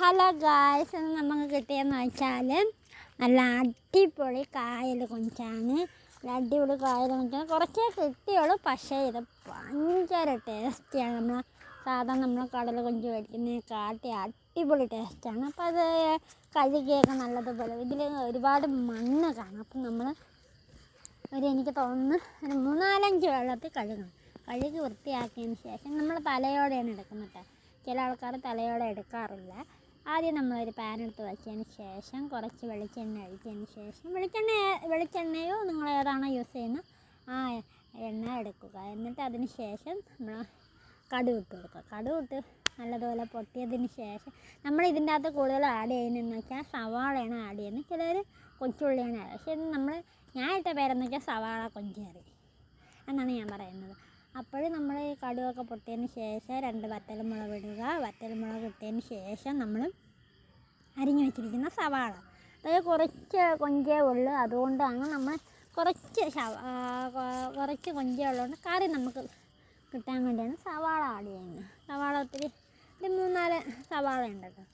Hello guys എന്ന് നമുക്ക് കിട്ടിയെന്ന് വെച്ചാൽ നല്ല അടിപൊളി കായൽ കൊഞ്ചാണ്. അടിപൊളി കായൽ കൊഞ്ചാണ്. കുറച്ചേ കിട്ടിയുള്ളൂ പക്ഷേ ഇത് ഭയങ്കര ടേസ്റ്റിയാണ്. നമ്മൾ സാധാരണ നമ്മൾ കടൽ കൊഞ്ച് മേടിക്കുന്നതിനെ കാട്ടി അടിപൊളി ടേസ്റ്റാണ്. അപ്പോൾ അത് കഴുകിയൊക്കെ നല്ലതുപോലെ. ഇതിൽ ഒരുപാട് മണ്ണ് കാണും. അപ്പം നമ്മൾ ഒരു എനിക്ക് തോന്നുന്നു ഒരു മൂന്നാലഞ്ച് വെള്ളത്തിൽ കഴുകണം. കഴുകി വൃത്തിയാക്കിയതിന് ശേഷം നമ്മൾ തലയോടെയാണ് എടുക്കുന്നത് ചില ആൾക്കാർ തലയോടെ എടുക്കാറില്ല. ആദ്യം നമ്മളൊരു പാൻ എടുത്ത് വെച്ചതിന് ശേഷം കുറച്ച് വെളിച്ചെണ്ണ ഒഴിച്ചതിന് ശേഷം വെളിച്ചെണ്ണ വെളിച്ചെണ്ണയോ നിങ്ങൾ ഏതാണോ യൂസ് ചെയ്യുന്നത് ആ എണ്ണ എടുക്കുക. എന്നിട്ട് അതിന് ശേഷം നമ്മൾ കടുക് ഇട്ട് കൊടുക്കുക. കടുക് ഇട്ട് നല്ലതുപോലെ പൊട്ടിയതിന് ശേഷം നമ്മൾ ഇതിന്റെ അകത്ത് കൂടുതൽ ആഡ് ചെയ്യുന്നതെന്ന് വെച്ചാൽ സവാളയാണ് ആഡ് ചെയ്യുന്നത്. ചിലർ കൊച്ചുള്ളിയാണ് പക്ഷേ നമ്മൾ ഞാൻ ഇട്ട പേരെന്ന് വെച്ചാൽ സവാള കൊഞ്ചേറി. എന്നാണ് ഞാൻ പറയുന്നത്. അപ്പോൾ നമ്മൾ കടുകൊക്കെ പൊട്ടിയതിന് ശേഷം രണ്ട് വറ്റൽമുളക് ഇടുക. വറ്റൽമുളക് ഇട്ടതിന് ശേഷം നമ്മൾ അരിഞ്ഞു വെച്ചിരിക്കുന്ന സവാള. അതായത് കുറച്ച് കൊഞ്ചേ ഉള്ളൂ. അതുകൊണ്ടാണ് നമ്മൾ കുറച്ച് കുറച്ച് കൊഞ്ചേ ഉള്ളതുകൊണ്ട് കറി നമുക്ക് കിട്ടാൻ വേണ്ടിയാണ് സവാള ആഡ് ചെയ്യുന്നത്. സവാള ഒത്തിരി ഒരു മൂന്നാൽ സവാള ഉണ്ട് കേട്ടോ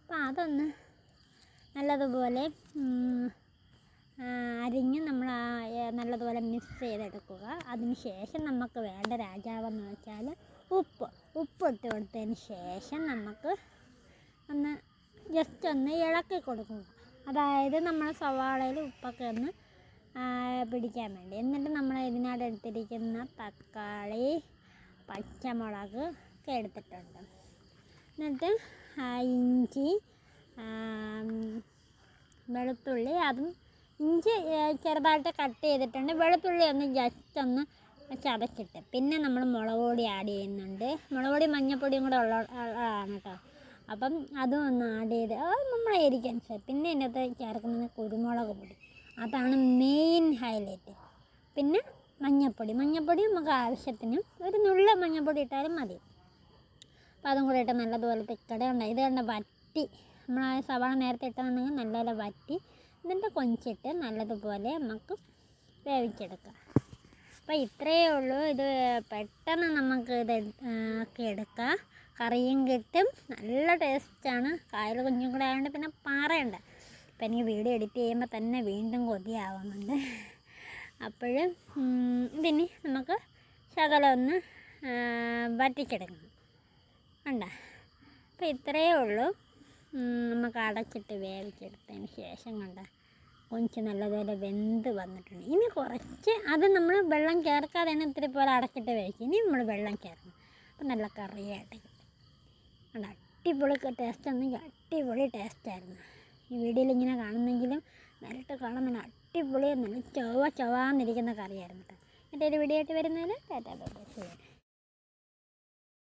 അപ്പോൾ അതൊന്ന് നല്ലതുപോലെ അരിഞ്ഞ് നമ്മൾ നല്ലതുപോലെ മിക്സ് ചെയ്തെടുക്കുക. അതിനുശേഷം നമുക്ക് വേണ്ട രാജാവെന്ന് വെച്ചാൽ ഉപ്പ്. ഉപ്പ് ഇട്ട് കൊടുത്തതിന് ശേഷം നമുക്ക് ഒന്ന് ജസ്റ്റ് ഒന്ന് ഇളക്കി കൊടുക്കുക. അതായത് നമ്മൾ സവാളയിൽ ഉപ്പൊക്കെ ഒന്ന് പിടിക്കാൻ വേണ്ടി. എന്നിട്ട് നമ്മൾ ഇതിനകത്ത് എടുത്തിരിക്കുന്ന തക്കാളി പച്ചമുളക് ഒക്കെ എടുത്തിട്ടുണ്ട്. എന്നിട്ട് ഇഞ്ചി വെളുത്തുള്ളി അതും ഇഞ്ചി ചെറുതായിട്ട് കട്ട് ചെയ്തിട്ടുണ്ട്. വെളുത്തുള്ളി ഒന്ന് ജസ്റ്റ് ഒന്ന് ചതച്ചിട്ട്. പിന്നെ നമ്മൾ മുളക് പൊടി ആഡ് ചെയ്യുന്നുണ്ട്. മുളക് പൊടി മഞ്ഞൾപ്പൊടിയും കൂടെ ഉള്ള ആണ് കേട്ടോ അപ്പം അതും ഒന്ന് ആഡ് ചെയ്ത് അത് നമ്മളെ എരിക്കനുസരിച്ച് പിന്നെ ഇതിനകത്ത് ചേർക്കുന്നത് കുരുമുളക് പൊടി. അതാണ് മെയിൻ ഹൈലൈറ്റ് പിന്നെ മഞ്ഞൾപ്പൊടി. മഞ്ഞൾപ്പൊടി നമുക്ക് ആവശ്യത്തിന് ഒരു നുള്ള മഞ്ഞൾപ്പൊടി ഇട്ടാലും മതി. അപ്പം അതും കൂടെ ഇട്ട് നല്ലതുപോലെ തിക്കട ഉണ്ടായി ഇത് കണ്ട വറ്റി. നമ്മൾ ആ സവാള നേരത്തെ ഇട്ടതുണ്ടെങ്കിൽ നല്ലപോലെ വറ്റി. എന്നിട്ട് കൊഞ്ചിട്ട് നല്ലതുപോലെ നമുക്ക് വേവിച്ചെടുക്കാം. അപ്പോൾ ഇത്രയേ ഉള്ളൂ. ഇത് പെട്ടെന്ന് നമുക്ക് ഇത് ഒക്കെ എടുക്കാം. കറിയും കിട്ടും. നല്ല ടേസ്റ്റാണ്. കായൽ കുഞ്ഞും കൂടെ ആയതുകൊണ്ട് പിന്നെ പാറയുണ്ട്. ഇപ്പം എനിക്ക് വീഡിയോ എഡിറ്റ് ചെയ്യുമ്പോൾ തന്നെ വീണ്ടും കൊതിയാവുന്നുണ്ട്. അപ്പോഴും ഇതിന് നമുക്ക് ശകലം ഒന്ന് വറ്റിച്ചെടുക്കണം. ഉണ്ടോ അപ്പോൾ ഇത്രയേ ഉള്ളൂ. നമുക്ക് അടച്ചിട്ട് വേവിച്ചെടുത്തതിന് ശേഷം കണ്ട കൊഞ്ച് നല്ലതുപോലെ വെന്ത് വന്നിട്ടുണ്ട്. ഇനി കുറച്ച് അത് നമ്മൾ വെള്ളം ചേർക്കാതെ തന്നെ ഇത്തിരി പോലെ അടച്ചിട്ട് വേവിക്കും ഇനി നമ്മൾ വെള്ളം ചേർക്കണം. അപ്പം നല്ല കറിയായിട്ട് കിട്ടും. കണ്ട അടിപൊളി ടേസ്റ്റ് ഒന്നെങ്കിൽ അടിപൊളി ടേസ്റ്റായിരുന്നു ഈ വീഡിയോയിൽ ഇങ്ങനെ കാണുന്നെങ്കിലും നേരിട്ട് കാണുന്ന അടിപൊളി നല്ല ചൊവ ചൊവാന്നിരിക്കുന്ന കറിയായിരുന്നു കേട്ടോ. എന്നിട്ട് ഒരു വീഡിയോ ആയിട്ട് വരുന്നതിൽ ടാറ്റാ ബൈ